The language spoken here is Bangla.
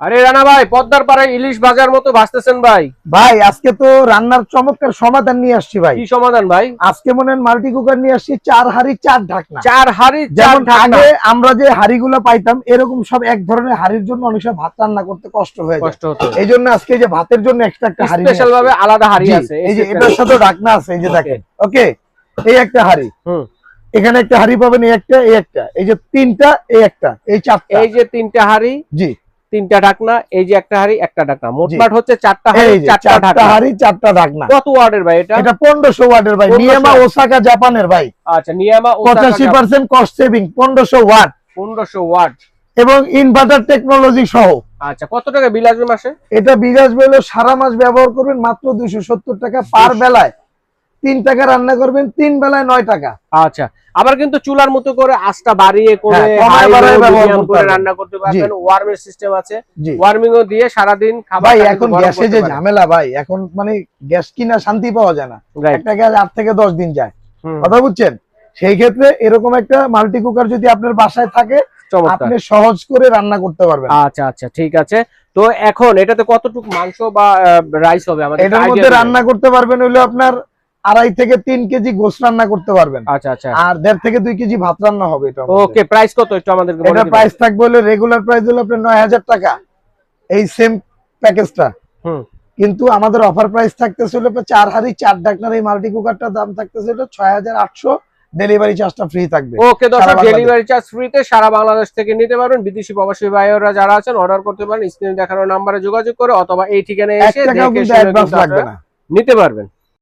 আরে রানা ভাই পদ্মার পাড়ে ইলিশ বাজার মতো ভাসতেছেন ভাই। ভাই আজকে তো রান্নার চমৎকার সমাধান নিয়ে আসছি ভাই। কি সমাধান ভাই? আজকে মনে হয় মাল্টি কুকার নিয়ে আসছি চার হাড়ি চার ঢাকনা। চার হাড়ি যেমন আগে আমরা যে হাড়িগুলো পাইতাম এরকম সব এক ধরনের হাড়ির জন্য অনেক সময় ভাত রান্না করতে কষ্ট হয়ে যায়। কষ্ট হতো এই জন্য আজকে যে ভাতের জন্য এক্সট্রা একটা হাড়ি স্পেশাল ভাবে আলাদা হাড়ি আছে এই যে এটার সাথে ঢাকনা আছে এই যে দেখেন। ওকে এই একটা হাড়ি। হুম। এখানে একটা হাড়ি পাবেন এই একটা এই একটা। এই যে তিনটা এই একটা এই চারটা। এই যে তিনটা হাড়ি জি। তিনটা ঢাকনা এই যে একটা হাড়ি একটা ঢাকনা। মোটমাট হচ্ছে চারটা হাড়ি চারটা ঢাকনা। হাড়ি চারটা ঢাকনা। কত ওয়ার্ডের ভাই এটা? এটা পনেরোশো ওয়াটের ভাই। 1500 নিয়ামা ওসাকা জাপানের ভাই। আচ্ছা নিয়ামা পঁচাশি পার্সেন্ট কস্ট সেভিং পনেরোশো ওয়াট পনেরোশো ওয়াট এবং ইনভার্টার টেকনোলজি সহ। আচ্ছা কত টাকা বিল আসবে মাসে? এটা বেলে সারা মাস ব্যবহার করবেন মাত্র দুইশো সত্তর টাকা পার বেলায়। তিন টাকা রান্না করবেন তিন বেলায় নয় টাকা। আচ্ছা আবার কিন্তু চুলার মতো করে আঁচটা বাড়িয়ে করে হ্যাঁ। রান্না করতে পারবেন। ওয়ার্মের সিস্টেম আছে। ওয়ার্মিং ও দিয়ে সারাদিন খাবার এখন গ্যাসে যে ঝামেলা ভাই এখন মানে গ্যাস কিনা শান্তি পাওয়া যায় না। একটা গ্যাস আট থেকে দশ দিন যায়। কথা বুঝছেন? সেই ক্ষেত্রে এরকম একটা মাল্টি কুকার যদি আপনার বাসায় থাকে আপনি সহজ করে রান্না করতে পারবেন। আচ্ছা আচ্ছা ঠিক আছে। তো এখন এটাতে কতটুকু মাংস বা রাইস হবে আমাদের এটার মধ্যে রান্না করতে পারবেন হইল আপনার আড়াই থেকে তিন কেজি গোস রান্না করতে পারবেন। আচ্ছা আচ্ছা। আর দেড় থেকে দুই কেজি ভাত রান্না হবে এটা ওকে প্রাইস কত একটু আমাদেরকে বলে এটা প্রাইস থাকবে হলে রেগুলার প্রাইস হলো আপনার নয় হাজার টাকা। এই সেম প্যাকেজটা হুম। কিন্তু আমাদের অফার প্রাইস থাকতেছে হলো আপনার চার হাড়ি চার ডাকনার এই মাল্টি কুকারটার দাম থাকতেছে হলো ছয় হাজার আটশো। ডেলিভারি চার্জটা ফ্রি থাকবে। ওকে দর্শক ডেলিভারি চার্জ ফ্রিতে সারা বাংলাদেশ থেকে নিতে পারবেন। বিদেশি প্রবাসী ভাইয়েরা যারা আছেন অর্ডার করতে পারেন স্ক্রিনে দেখানো নাম্বারে যোগাযোগ করে অথবা এই ঠিকানায় এসে দেখে লাগবে না। নিতে পারবেন।